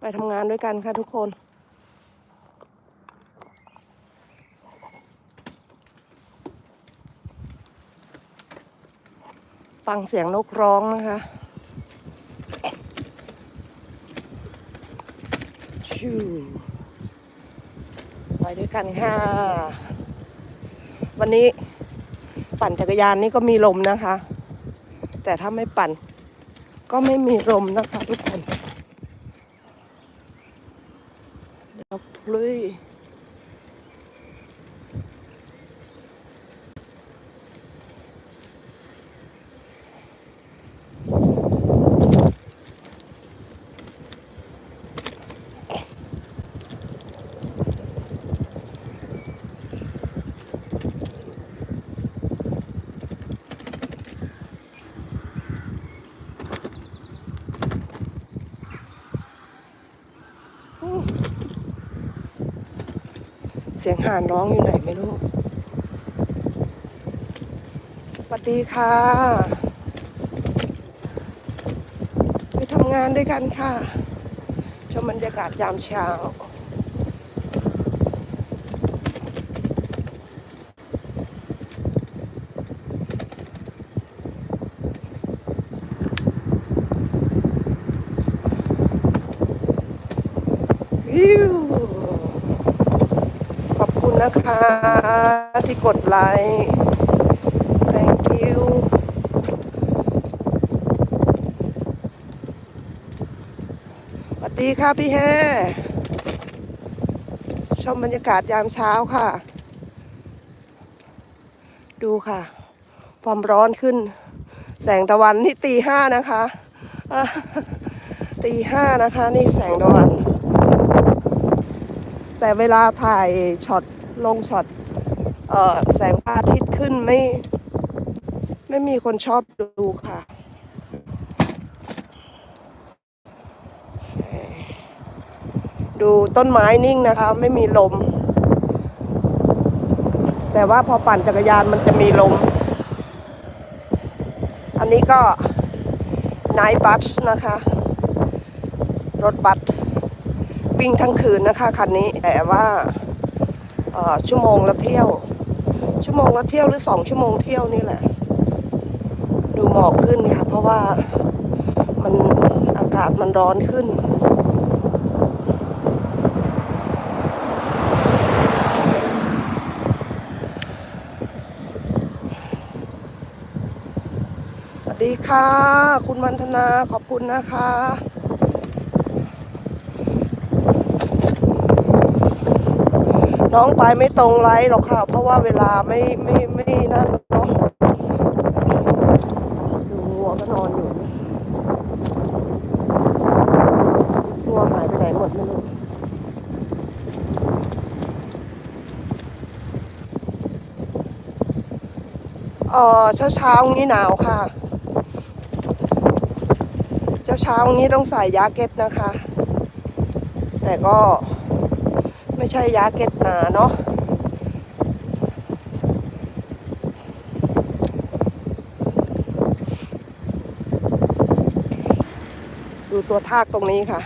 ไปทำงานด้วยกันค่ะทุกคน ฟังเสียงนกร้องนะคะชูไปด้วยกันค่ะ วันนี้ปั่นจักรยานนี่ก็มีลมนะคะ แต่ถ้าไม่ปั่นก็ไม่มีลมนะคะทุกคน สียงห่านร้องอยู่ไหนไม่รู้สวัสดีค่ะ ไปทำงานด้วยกันค่ะ ชมบรรยากาศยามเช้า วิวขอบคุณ นะคะ ที่กดไลค์ thank you สวัสดีค่ะพี่แฮชมบรรยากาศยามเช้าค่ะ ดูค่ะความร้อนขึ้น แสงตะวันนี่ตีห้านะคะตีห้านะคะ นี่แสงตะวัน แต่เวลาถ่ายช็อต ลงช็อตออแสงพระอาทิตย์ขึ้นไม่ ไม่มีคนชอบดูค่ะ ดูต้นไม้นิ่งนะคะ ไม่มีลม แต่ว่าพอปั่นจักรยานมันจะมีลม อันนี้ก็ไนบัสนะคะ รถบัสวิ่งทั้งคืนนะคะคันนี้แต่ว่า ชั่วโมงละเที่ยว ชั่วโมงละเที่ยวหรือสองชั่วโมงเที่ยวนี่แหละ ดูหมอกขึ้นค่ะเพราะว่ามันอากาศมันร้อนขึ้นสวัสดีค่ะ คุณวันธนาขอบคุณนะคะ น้องไปไม่ตรงไลน์หรอกค่ะ เพราะว่าเวลาไม่ไม่ไม่นั่นเนาะดูงัวก็นอนอยู่งัวหายไปไหนหมดไม่รู้เออเช้าเช้าๆงี้หนาวค่ะ เช้าเช้าๆงี้ต้องใส่ยาเก็ตนะคะ แต่ก็ ไม่ใช่ยาเก็ตหนาเนาะดูตัวทากตรงนี้ค่ะ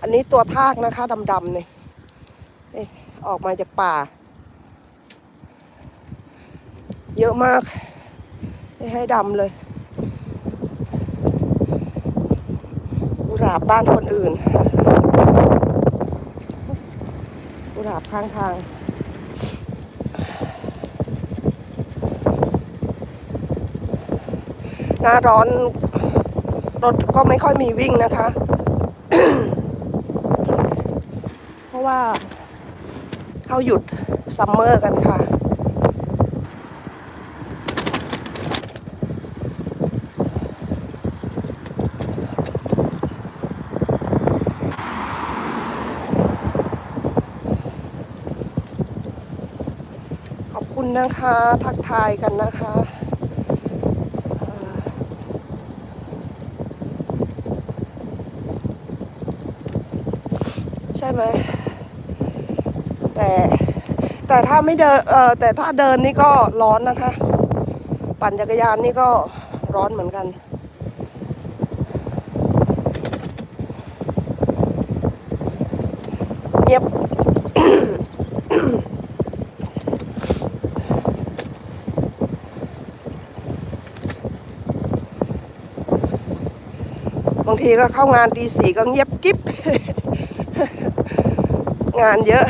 อันนี้ตัวทากนะคะดำๆเนี่ยออกมาจากป่า เยอะมาก ให้ดำเลยกุหลาบบ้านคนอื่น กุหลาบข้างทาง หน้าร้อน รถก็ไม่ค่อยมีวิ่งนะคะ เพราะว่าเขาหยุดซัมเมอร์กันค่ะ ขอบคุณ นะคะ ทักทายกันนะคะใช่ไหมแต่แต่ถ้าไม่เดินเออแต่ถ้าเดินนี่ก็ร้อนนะคะ ปั่นจักรยานนี่ก็ร้อนเหมือนกัน บางทีก็เข้างานตีสี่ก็เงียบกิ๊บ งานเยอะ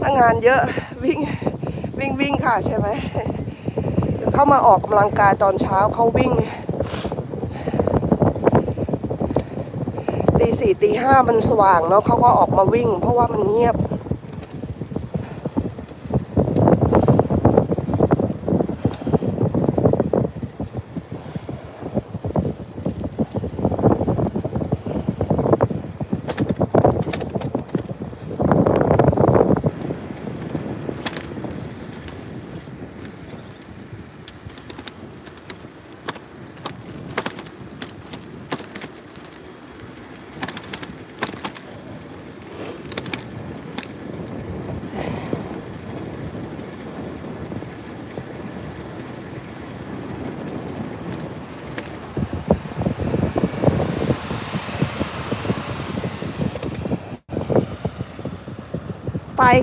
ถ้างานเยอะวิ่งวิ่งวิ่งค่ะใช่ไหม เข้ามาออกกำลังกายตอนเช้าเขาวิ่งตีสี่ตีห้ามันสว่างแล้วเขาก็ออกมาวิ่ง เพราะว่ามันเงียบ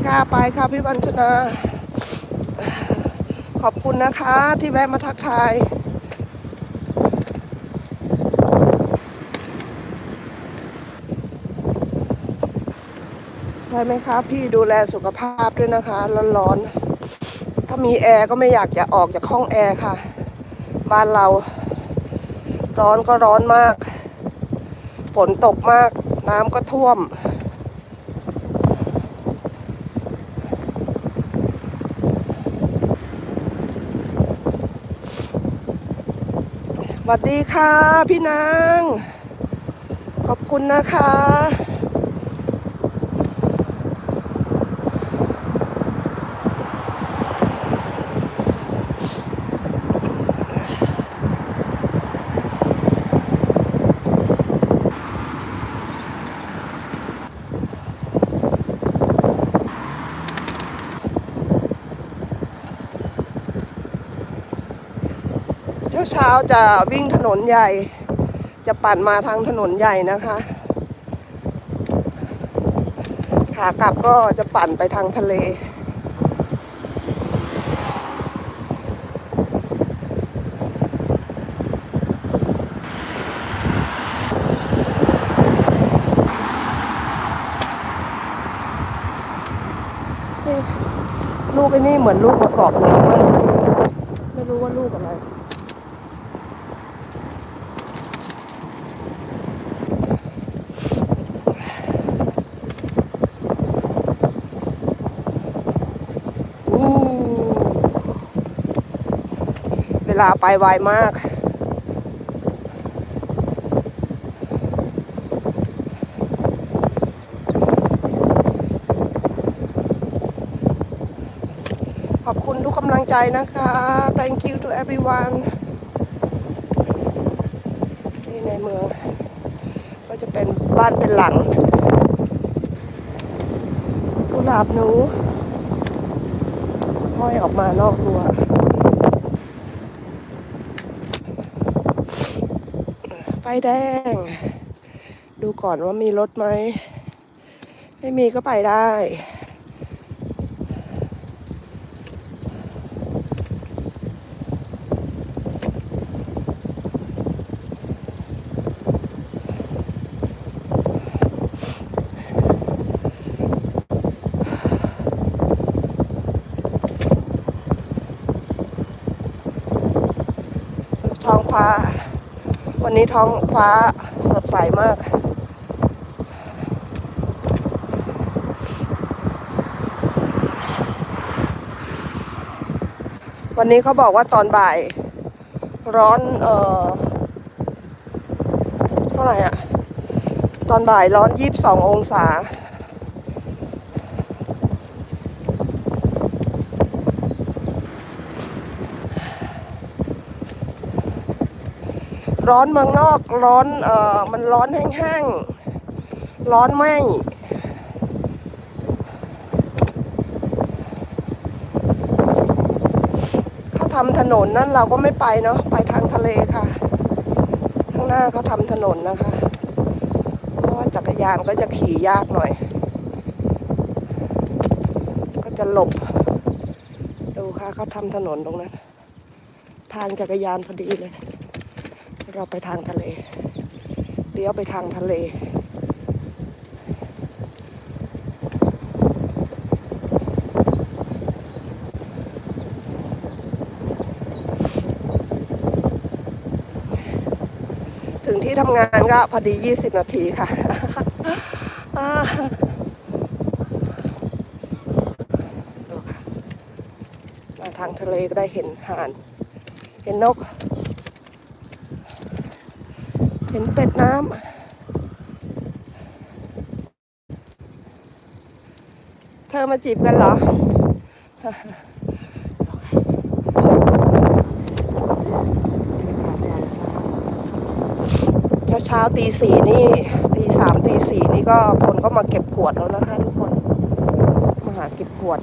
ค่ะไปค่ะพี่บัญชนา ขอบคุณนะคะที่แวะมาทักทายใช่ไหมคะ พี่ดูแลสุขภาพด้วยนะคะ ร้อนๆ ถ้ามีแอร์ก็ไม่อยากจะออกจากห้องแอร์ค่ะ บ้านเรา ร้อนก็ร้อนมาก ฝนตกมาก น้ำก็ท่วม วัสดีค่ะพี่นาง ขอบคุณนะคะ เช้าจะวิ่งถนนใหญ่ จะปั่นมาทางถนนใหญ่นะคะขากลับก็จะปั่นไปทางทะเลลูกไอ้นี่เหมือนลูกมะกอกน้ำมากเลยไม่รู้ว่าลูกอะไร ลาไปไวมาก ขอบคุณทุกกำลังใจนะคะ thank you to everyone นี่ในเมืองก็จะเป็นบ้านเป็นหลังกุหลาบหนูห้อยออกมานอกรั้ว ไฟแดง ดูก่อนว่ามีรถไหม ไม่มีก็ไปได้ ท้องฟ้า วันนี้ท้องฟ้าสดใสมาก วันนี้เขาบอกว่าตอนบ่าย ร้อน เอ่อ เท่าไหร่อะตอนบ่ายร้อนยี่สิบสององศา ร้อนเมืองนอกร้อนเอ่อมันร้อนแห้งๆ ร้อนไหมเขาทำถนนนั่นเราก็ไม่ไปเนาะไปทางทะเลค่ะ ข้างหน้าเขาทำถนนนะคะเพราะว่าจักรยานก็จะขี่ยากหน่อย ก็จะหลบ ดูค่ะเขาทำถนนตรงนั้น ทางจักรยานพอดีเลย เราไปทางทะเลดีลี้ยวไปทางทะเล ถึงที่ทำงานก็พอดี 20 นาทีค่ะอ่าดูค่ะมาทางทะเลก็ได้เห็นห่าน เห็นนก เห็นเป็ดน้ำ เธอมาจีบกันเหรอ เช้าเช้าตีสี่นี่ ตีสามตีสี่นี่ก็คนก็มาเก็บขวดแล้วนะคะทุกคน มาหาเก็บขวด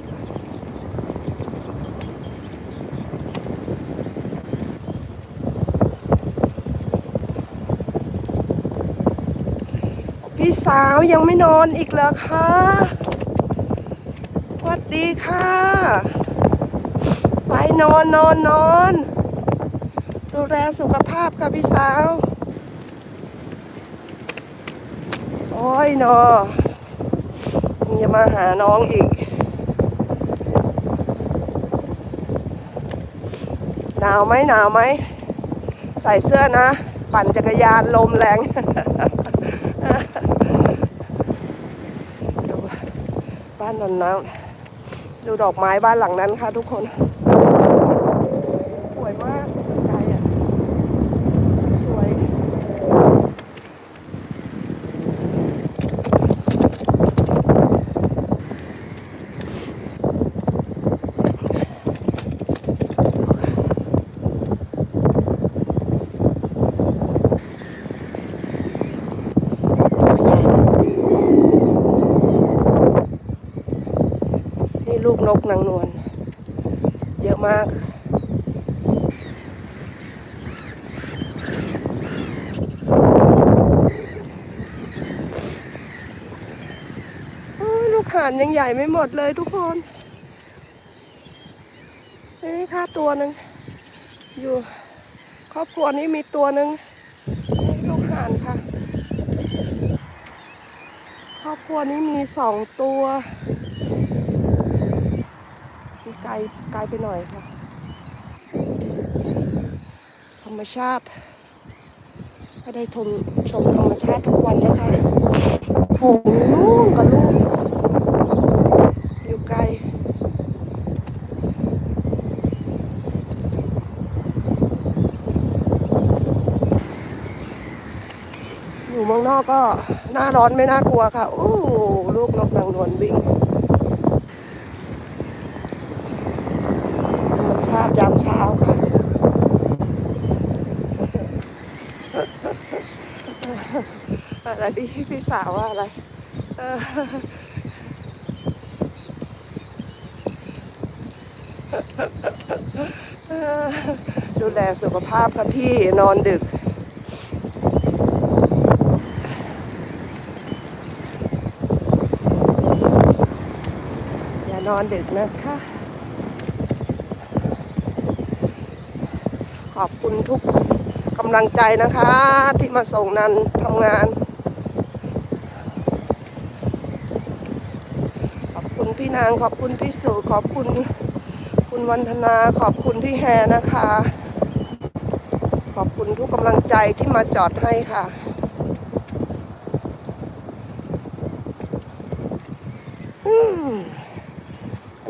พี่ สาวยังไม่นอนอีกเหรอคะสวัสดีค่ะ ไปนอนนอนนอน ดูแลสุขภาพค่ะพี่สาว โอ้ยนอมึงจะมาหาน้องอีก หนาวไหมหนาวไหม ใส่เสื้อนะ ปั่นจักรยานลมแรง ดู บ้านนอนน้ำดูดอกไม้บ้านหลังนั้นค่ะทุกคน สวยมากใจอะ สวย นี่ลูกนางนวลเยอะมาก ลูกห่านยังใหญ่ไม่หมดเลยทุกคนนี่ค่ะตัวหนึ่งอยู่ครอบครัวนี้มีตัวหนึ่งลูกห่านค่ะ ครอบครัวนี้มีสองตัว ไกลไกลไปหน่อยค่ะ ธรรมชาติก็ได้ชมชมธรรมชาติทุกวันนะคะโหนู่นกับลูกอยู่ไกลอยู่เมืองนอกก็หน้าร้อนไม่น่ากลัวค่ะ โอ้ลูกนกนางนวลวิ่งธรรมชาติยามเช้าค่ะ อะไรพี่พี่สาวว่าอะไรดูแลสุขภาพค่ะพี่นอนดึก อย่านอนดึกนะคะ ขอบคุณทุกกำลังใจนะคะ ที่มาส่งนันทำงาน ขอบคุณพี่ นางขอบคุณพี่สุขอบคุณคุณวันธนาขอบคุณพี่แฮนะคะ ขอบคุณทุกกำลังใจที่มาจอดให้ค่ะ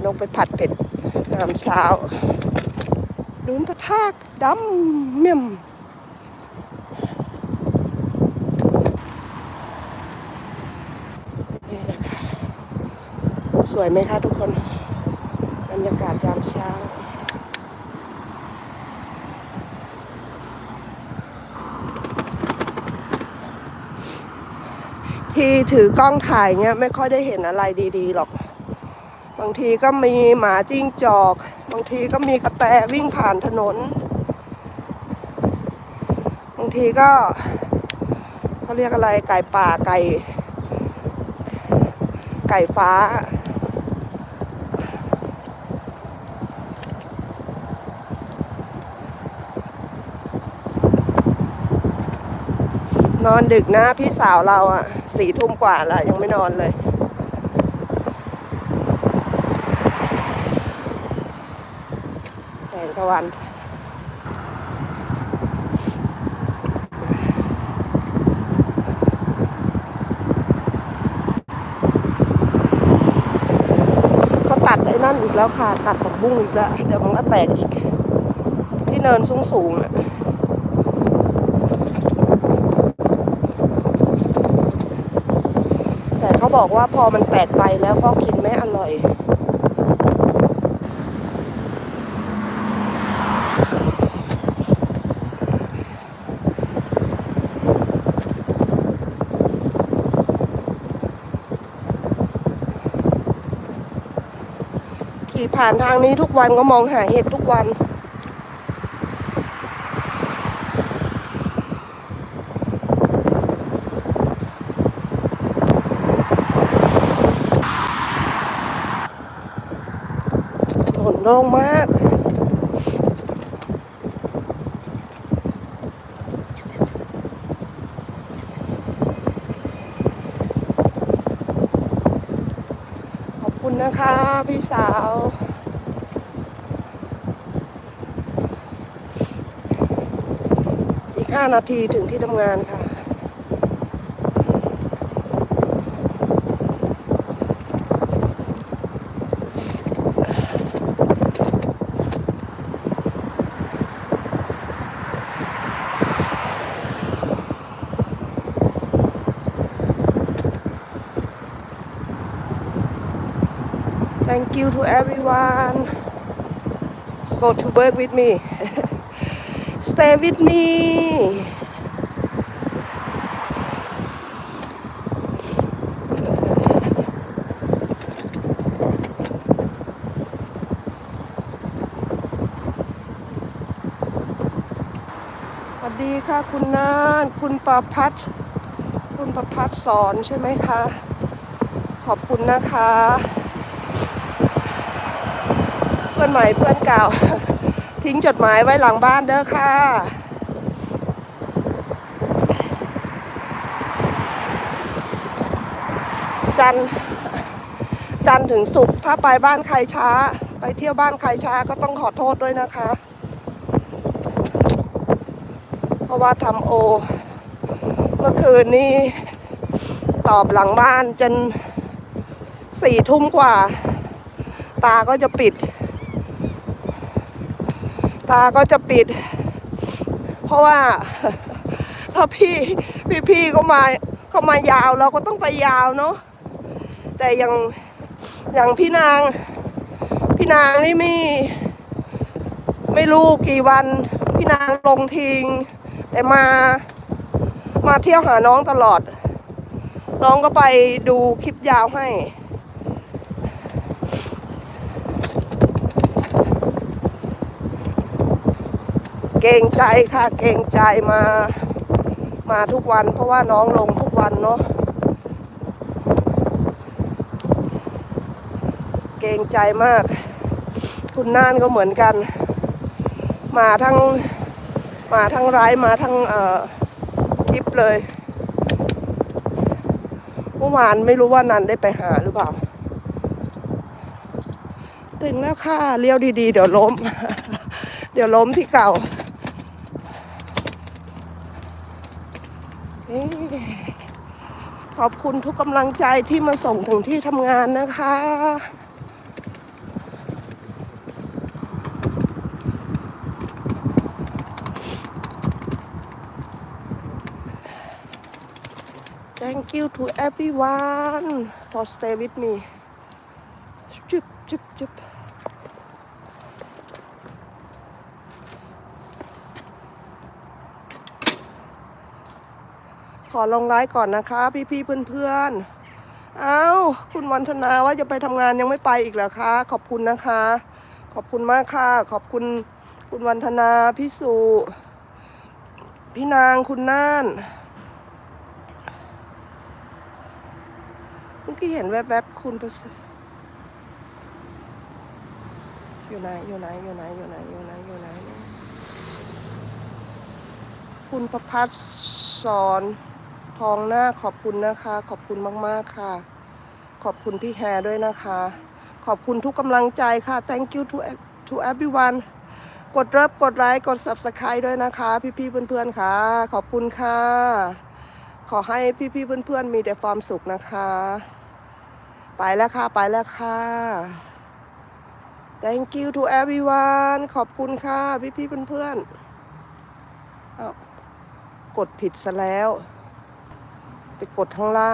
ลงไปผัดเผ็ดตามเช้าลุ้นตะทากดำเมี่ยม นี่นะคะ ส วยไหมคะทุกคน บรรยากาศยามเช้า ที่ถือกล้องถ่ายเงี้ยไม่ค่อยได้เห็นอะไรดีๆหรอก บางทีก็มีหมาจิ้งจอก บางทีก็มีกระแตวิ่งผ่านถนน บางทีก็เขาเรียกอะไรไก่ป่าไก่ไก่ฟ้า นอนดึกนะพี่สาวเราอะสี่ทุ่มกว่าแล้วยังไม่นอนเลย แสงตะวันเขาตัดไอ้นั่นอีกแล้วค่ะ ตัดผักบุ้งอีกแล้ว เดี๋ยวมันก็แตกอีก ที่เนินสูงสูงอะ แต่เขาบอกว่าพอมันแตกไปแล้วก็กินไม่อร่อย ขี่ผ่านทางนี้ทุกวันก็มองหาเห็ดทุกวัน ถนนโล่งมากขอบคุณนะคะพี่สาว อีก 5 นาทีถึงที่ทำงานค่ะ Thank you to everyone. Let's go to work with me. Stay with me. สวัสดีค่ะคุณนานคุณประพัฒคุณประพัฒสอนใช่ไหมคะ ขอบคุณนะคะ พื่อนใหม่เพื่อนเก่า ทิ้งจดหมายไว้หลังบ้านเด้อค่ะ จันจันถึงศุกถ้าไปบ้านใครช้า ไปเที่ยวบ้านใครช้าก็ต้องขอโทษด้วยนะคะ เพราะว่าทำโอ เมื่อคืนนี้ตอบหลังบ้านจนสี่ทุ่มกว่า ตาก็จะปิด ตาก็จะปิด เพราะว่าถ้าพี่พี่พี่เขามาเขามายาวเราก็ต้องไปยาวเนาะแต่อย่างอย่างพี่นาง พี่นางนี่ไม่ไม่รู้กี่วัน พี่นางลงทิ้งแต่มามาเที่ยวหาน้องตลอด น้องก็ไปดูคลิปยาวให้ กรงใจค่ะ เกรงใจมา มาทุกวัน เพราะว่าน้องลงทุกวันเนาะเกรงใจมาก คุณน่านก็เหมือนกัน มาทั้งมาทั้งไร้มาทั้งเอ่อคลิปเลยเมื่อวานไม่รู้ว่านันได้ไปหาหรือเปล่า ถึงแล้วค่ะเลี้ยวดีๆ เดี๋ยวล้ม เดี๋ยวล้มที่เก่าเอ๊ะ ขอบคุณทุกกำลังใจที่มาส่งถึงที่ทำงานนะคะ Thank you to everyone for stay with me. จุบจุบจุบข อลงไลฟ์ก่อนนะคะ พี่ๆเพื่อนๆ เอา้า คุณวันธนาว่าจะไปทำงานยังไม่ไปอีกเหรอคะ ขอบคุณนะคะ ขอบคุณมากค่ะ ขอบคุณคุณวันธนาพี่สุพี่นางคุณน่านเมื่อกี้เห็นแวบๆคุณประเสริฐอยู่ไหนอยู่ไหนอยู่ไหนอยู่ไหนอยู่ไหนอยู่ไหนคุณประพัฒสอน ทองหน้าขอบคุณนะคะ ขอบคุณมากๆค่ะ ขอบคุณพี่แฮร์ด้วยนะคะ ขอบคุณทุกกำลังใจค่ะ thank you to to everyone กดเริบกดไลค์กด subscribe ด้วยนะคะ พี่ๆเพื่อนๆค่ะ ขอบคุณค่ะ ขอให้พี่ๆเพื่อนๆมีแต่ความสุขนะคะ ไปแล้วค่ะ ไปแล้วค่ะ thank you to everyone ขอบคุณค่ะ พี่ๆเพื่อนๆกดผิดซะแล้ว ไปกดข้างล่าง